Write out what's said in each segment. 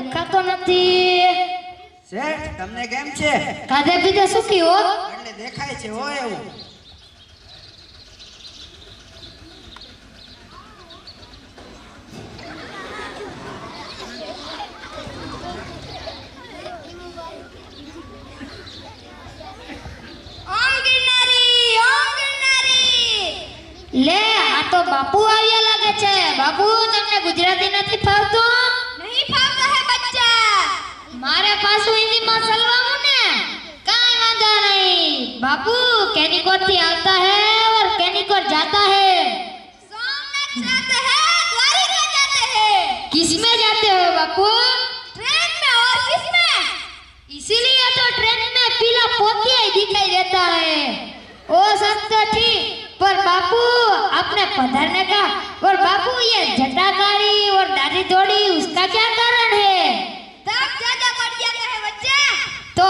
દેખાતો નથી. શેઠ તમને કેમ છે? ખાધે પીધે સુખી હો એટલે દેખાય છે હો એવું. લે આ તો બાપુ આવ્યા લાગે છે. બાપુ તમને ગુજરાતી નથી ફાવતું? બચ્ચા મારે પાછું હિન્દીમાં સલવાનું ને કાઈ વાંધો નહીં બાપુ કેનિકોર થી આવતા હે और કેનિકોર जाता है सोमनाथ जाते हैं द्वारिका जाते हैं किस में जाते हो बापू ट्रेन में और किस में इसीलिए तो ट्रेन में पीला पोतिया ही दिखाई देता है वो सब तो ठीक पर बापू आपने पधारने का और बापू ये जटाकारी और दाढ़ी थोड़ी उसका क्या कारण है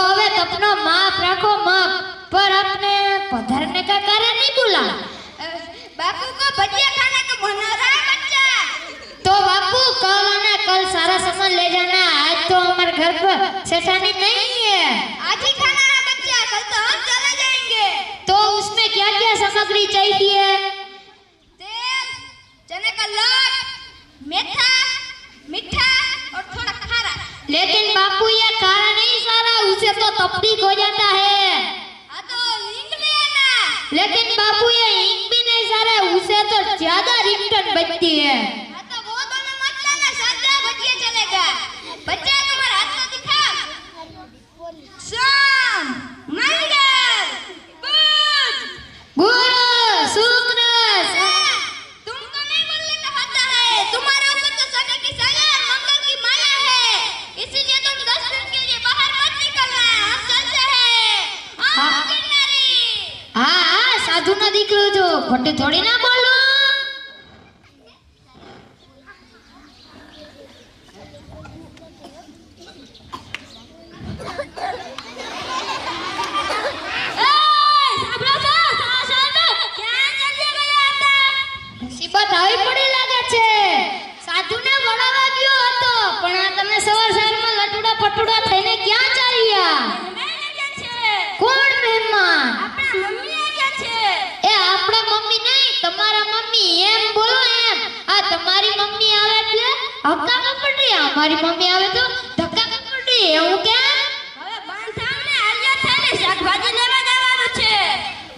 तो હવે તપનો માપ રાખો માપ पर आपने पधारने का कारण नहीं बोला अ, बापू को भजिया खाने का मन हो रहा है बच्चा तो बापू कल आना कल सारा सामान ले जाना आज तो हमारे घर पर सेठानी नहीं है आज ही खाना है बच्चा कल तो हम चले जाएंगे तो उसमें क्या क्या सामग्री चाहिए ज्यादा रिटर्न बचती है तो वो दोनों मत लाना सादा बचिए चलेगा बच्चा तुम्हारा हाथ तो दिखा सोम मंगल बुध बुध शुक्र तुमको नहीं बोलने का पता है तुम्हारे ऊपर तो सटे की सागर मंगल की माया है इसीलिए तुम दस दिन के लिए बाहर मत निकलना हम चलते हैं हाँ हाँ साधु ना दिख लो जो फटे थोड़ी ना बोलो તમારા મમ્મી. આવે એટલે હક્કા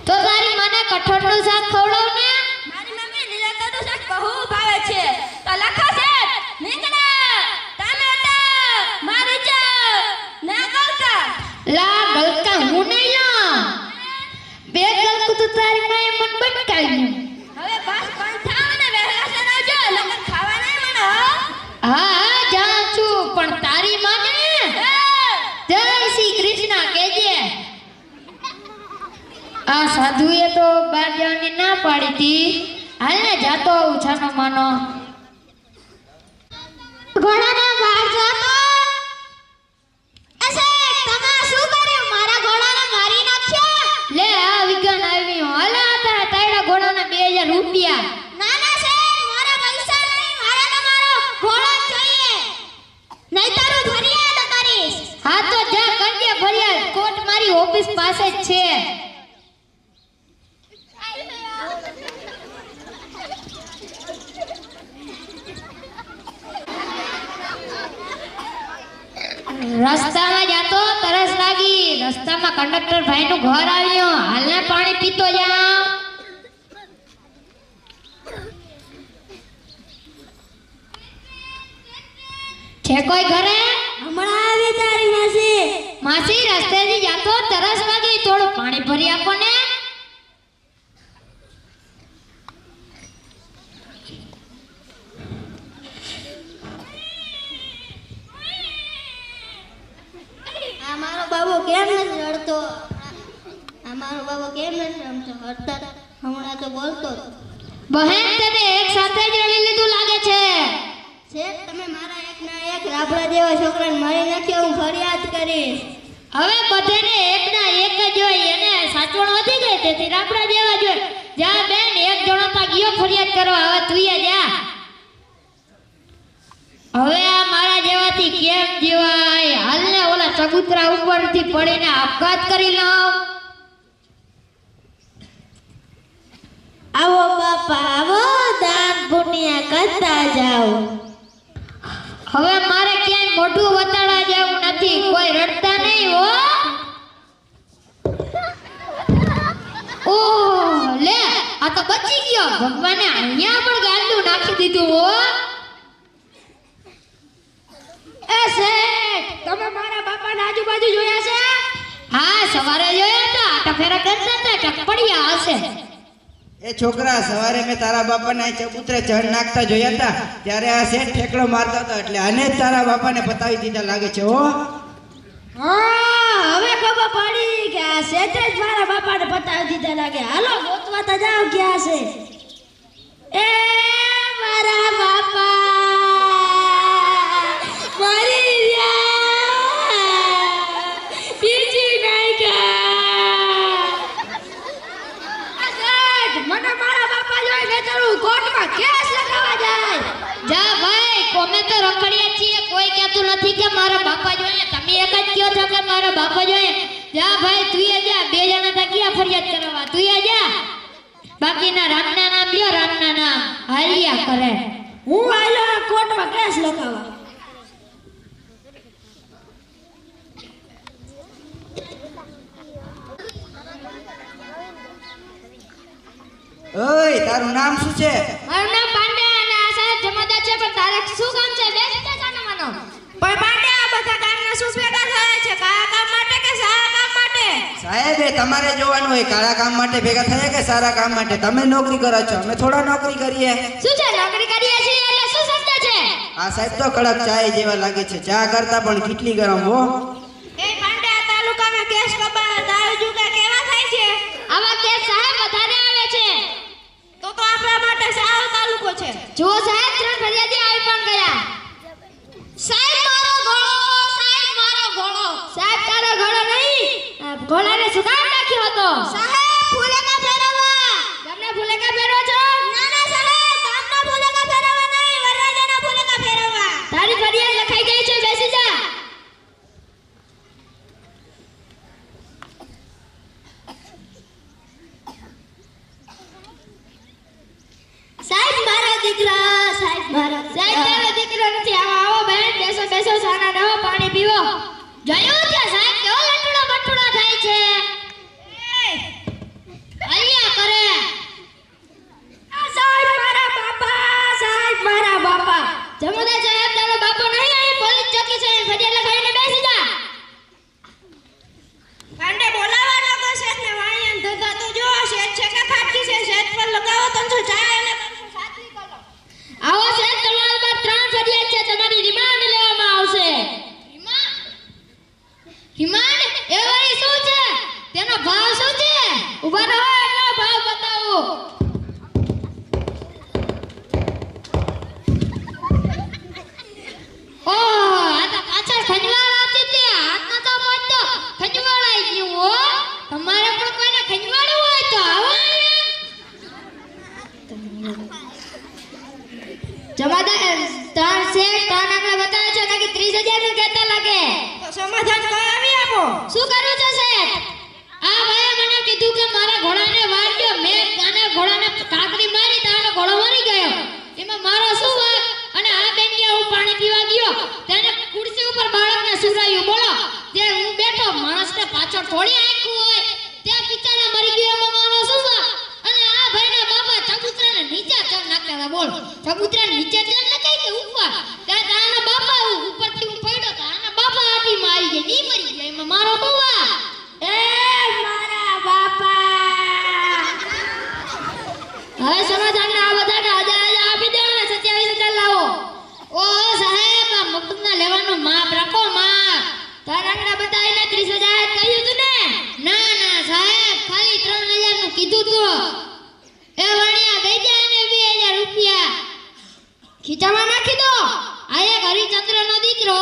તો તારી મને કઠોળનું શાક ખવડાવ ને લા ગલકા હું નહીં લા. બે ગલકું તો તારી માએ મન બટકાવ્યું હવે બસ થાવ ને વહેલા સર આવજો. નકર ખાવા નહીં મને હો. હા જાઉં છું પણ તારી માને જય શ્રી કૃષ્ણ કેજે આ સાધુએ તો બાર જવાની ના પાડી હતી હાલને જાતો ઉછાનો માનો. ઘોડાને બહાર જાતો રૂપિયા. ના ના સાહેબ મારા પૈસા નહીં મારે તમારો ઘોડો જોઈએ. નહીં તારું ફરિયાદ કરીશ. હા તો જા કરજે ફરિયાદ. કોર્ટ મારી ઓફિસ પાસે જ છે. રસ્તામાં જાતો તરસ લાગી. રસ્તામાં કંડક્ટર ભાઈનું ઘર આવ્યું. હાલને પાણી પીતો જાઉં છે કોઈ ઘરે? હમણાં આવી તારી માસી માસી રસ્તેથી જાતો તરસ લાગી થોડું પાણી ભરી આપો ને. મારો બાબો કેમ નથી રડતો? આ મારો બાબો કેમ નથી રમતો? હરતા હમણાં તો બોલતો. બહેન તને એક સાથે જ રડી લીધું લાગે છે. શેઠ તમે મારા એક ના એક રાબડા જેવા છોકરાને મારી નાખ્યો હું ફરિયાદ કરીશ. હવે બધાને એક ના એક જ હોય એને સાચવણ વધી ગઈ તેથી રાબડા જેવા જોઈએ જા બેન એક જણો પા ગયો ફરિયાદ કરવા હવે તું જા. હવે આ મારા જેવાથી કેમ જીવાય? હાલને ઓલા ચબૂતરા ઉપરથી પડીને આપઘાત કરી લઉં આવો બાપા આવો દાન પુણ્ય કરતા જાઓ. હવે મારે ક્યાંય મોઢું વતાડા જેવું નથી. કોઈ રડતા નહીં હો. ઓહ, લે, આ તો બચી ગયો. ભગવાને અહીંયા પણ ગાંડું નાખી દીધું હો. એ શેઠ, તમે મારા બાપાના આજુબાજુ જોયા છે? હા, સવારે જોયા હતા. આટા ફેરા કરતા હતા. ટપડિયા હશે. એ છોકરા, સવારે મેં તારા બાપાને અહીં ચબૂતરે ચણ નાખતા જોયા હતા ત્યારે આ શેઠ ઠેકડો મારતો હતો. એટલે આને જ તારા બાપાને પતાવી દીધા લાગે છે, હો. હા, હવે ખબર પડી કે આ શેઠે જ મારા બાપાને પતાવી દીધા લાગે. હાલો, ગોતવા તો જાવ ક્યાં છે. એ બાપા જોઈ કોર્ટમાં કેસ લખાવા જાય. જા ભાઈ કોમે તો રખડ્યા છીએ કોઈ કહેતું નથી કે મારા બાપા જોઈએ. તમે એક જ કહો છો કે મારા બાપા જોઈએ. જા ભાઈ તું એ જા બે જણા તા ક્યાં ફરિયાદ કરવા? તું એ જા. બાકીના રામના નામ લ્યો રામના નામ. હાલ્યા કરે. હું આયલો કોર્ટમાં કેસ લખાવા ઓય તારું નામ શું છે? મારું નામ પાંડે અને આ સાહેબ જમાદાર છે પણ તારે શું કામ છે? બે રીતે જાનો માનો. પણ પાંડે આ બધા કામના શું ભેગા થયા છે? કયા કામ માટે કે સારા કામ માટે? સાહેબ એ તમારે જોવાનું હોય કાળા કામ માટે ભેગા થયા કે સારા કામ માટે? તમે નોકરી કરો છો અમે થોડા નોકરી કરીએ. શું છે નોકરી કરીએ છીએ એટલે શું શબ્દ છે? આ સાહેબ તો કડક ચાય જેવા લાગે છે ચા કરતા પણ કેટલી ગરમ હો એ પાંડે આ તાલુકામાં કેસ કબાડા દારૂ જુગા કેવા થાય છે આવા કેસ સાહેબ વધારે આવે છે તો તો આપણા માટે સારો તાલુકો છે જો સાહેબ ત્રણ ફરિયાદી આવી પણ ગયા સાહેબ મારો ઘોડો સાહેબ મારો ઘોડો સાહેબ તારો ઘોડો નહીં. ઘોડાને શું નાખ્યો હતો. સાહેબ ફૂલેકા ફેરવવા તમને ફૂલેકા પહેરો છો ના ના સાહેબ ગામના ફૂલેકા ફેરવવા નહીં વરરાજાના ફૂલેકા ફેરવવા તારી ફરિયાદ લખાઈ ગઈ છે બેસી જા સાહેબ મારા દીકરા સાહેબ મારા સાહેબ દીકરો. નથી આવો આવો બેન બેસો બેસો સાના નવો પાણી પીવો જોયું છે સાહેબ કેવો લટડો બટડો થાય છે અહીંયા કરે આ સાહેબ મારા બાપા સાહેબ મારા બાપા જમોદા સાહેબ તારો બાપો નહીં અહીં પોલીસ ચોકી છે ફરિયાદ લખાઈને બેસી જા કાંડે બોલાવાનો તો શેઠને વાણિયાને ધંધા તો જો શેઠ છે કે ખાટકી છે શેઠ પર લગાવો ત્રણસો ચાર અને ત્રણસો સાતરી કરો આવો સાહેબ તમારા પર ત્રણ ફરિયાદ છે તમારી રિમાન્ડ લેવામાં આવશે રિમાન્ડ એ વળી શું છે તેનો ભાવ શું છે? ઊભા રહો એનો ભાવ બતાવો. ઓહ આ તો પાછળ ખંજવાળ હતી. તે હાથમાં તો પહોંચતો ખંજવાળ આવી ગયું હો. તમારે પણ કોઈને ખંજવાળવું હોય તો આવો જમાદાર તાર શેઠ તાર આપણે બતાવે છે ત્રીસ હજારનું કહેતા લાગે. તો સમાધાન કરાવી આપો? શું કરવું છે શેઠ? આ ભાઈએ મને કીધું કે મારા ઘોડાને વાગ્યો મેં આને ઘોડાને કાકડી મારી તો આનો ઘોડો મરી ગયો. એમાં મારો શું વાંક? અને આ બેંડિયા હું પાણી પીવા ગયો તેને ખુરશી ઉપર બાળકને સુરાયું. બોલો, જે હું બેઠો, માણસને પાછળ થોડી આંખ્યું હોય, ત્યાં પિતાને મરી ગયો એમાં મારો શું અને આ ભાઈના બાપા ચબૂતરાને નીચે ચડ નાખતા બોલ, ચબૂતરાને નીચે ચડ નખાય કે ઉપર ત્યાં તાના બાપા ઉપરથી હું પડ્યો તો આના બાપા હાથીમાં આવી ગયા ની મરી ગયા એમાં મારો બહુ વાંક. એ મારા બાપા હવે સમાધાનને આ બધાને હજાર હજાર આપી દો અને સત્યાવીસ હજાર લાવો ઓ સાહેબ આ મફતના લેવાનું માપ રાખો માપ તારા આંકડા બતાવીને ત્રીસ હજાર કહ્યું તું ને? ના ના, સાહેબ, ખાલી ત્રણ હજારનું કીધું તું. એ વણિયા દઈ દે એને બે હજાર રૂપિયા. ખીચામાં નાખી દો. આ એક હરિચંદ્ર નો દીકરો.